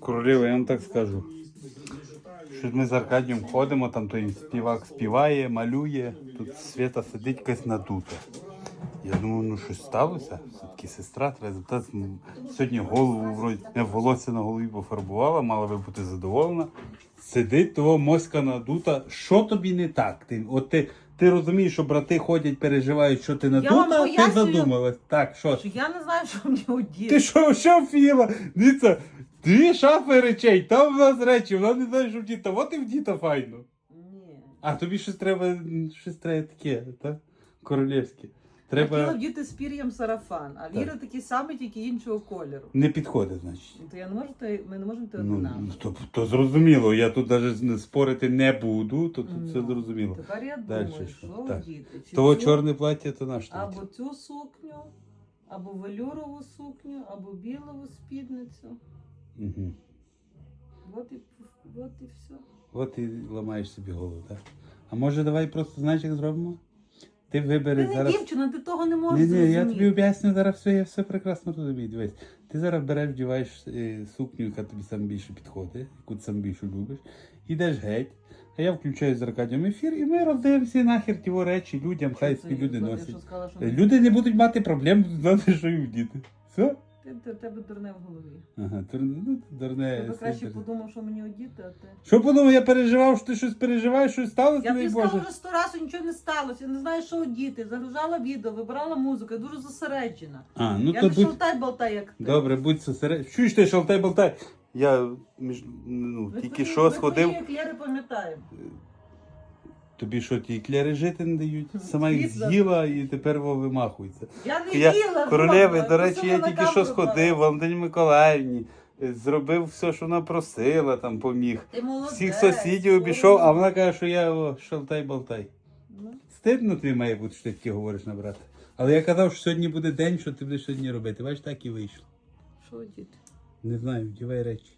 Королева, я вам так скажу. Що ми з Аркадієм ходимо, там той співак співає, малює, тут Свята сидить якась надута. Я думаю, ну щось сталося. Все-таки сестра треба запитати. Сьогодні голову вроді волосся на голові пофарбувала, мала би бути задоволена. Сидить того моська надута. Що тобі не так? Ти, от ти, ти розумієш, що брати ходять, переживають, що ти надута, ти задумалась. Так, що? Що я не знаю, що мені одіти. Ти що, що філа? Дивіться, дві шафи речей, там в нас речі, вона не знає, що в діта. От і в діта файно. Ні. А тобі щось треба, щось треба таке, так? Королівське. Хотіла Треба. вдіти з пір'ям сарафан, а Віра такий самий, тільки іншого кольору. Не підходить, значить. То я не можу, то ми не можемо ти Ну, однаково. то, то зрозуміло, я тут навіть спорити не буду, то тут все Ну, зрозуміло. Тепер я Дальше думаю, що? вдіти. Чи Того цю- чорне плаття, то наш. Або цю сукню, або велюрову сукню, або білову спідницю. Угу. От і, от і все. От і ламаєш собі голову, так? А може давай просто знаєш, як зробимо? Ти Ти вибери не зараз. дівчина, ти того не можеш Ні, ні, я зрозуміти. тобі об'ясню зараз все, я все прекрасно розумію. Дивись, ти зараз береш, вдіваєш е, сукню, яка тобі сам більше підходить, яку ти сам більше любиш, ідеш геть, а я включаю з Аркадієм ефір, і ми роздаємося нахер ті речі людям, хай собі люди носять. Е, Люди не будуть мати проблем знати, що їм діти. Все? Ти, ти, тебе дурне в голові. Ага, тур- ну, дурне. Я би краще подумав, що мені одіти, а ти. Що подумав, я переживав, що ти щось переживаєш, щось сталося, Я тобі Боже. сказала вже сто разів, нічого не сталося. Я не знаю, що одіти. Загружала відео, вибирала музику, я дуже зосереджена. А, ну я то не будь... шалтай болтай, як ти. Добре, будь сосеред. Чуєш ти, шалтай болтай. Я між... ну, Ми тільки твої- що ми сходив. твої еклери пам'ятаємо. Тобі що, ті кляри жити не дають? Сама їх Звісно. з'їла і тепер во вимахується. Я не Я, їла. королеви, Рома, до речі, я тільки що сходив. Валентині Миколаївні, е, зробив все, що вона просила, там поміг. Ти молодець. Всіх сусідів обійшов, а вона каже, що я о, шалтай-болтай. Ну, Стидно тобі має бути, що ти таке говориш на брата. Але я казав, що сьогодні буде день, що ти будеш сьогодні робити. Бачиш, так і вийшло. Що одіти? Не знаю, вдівай речі.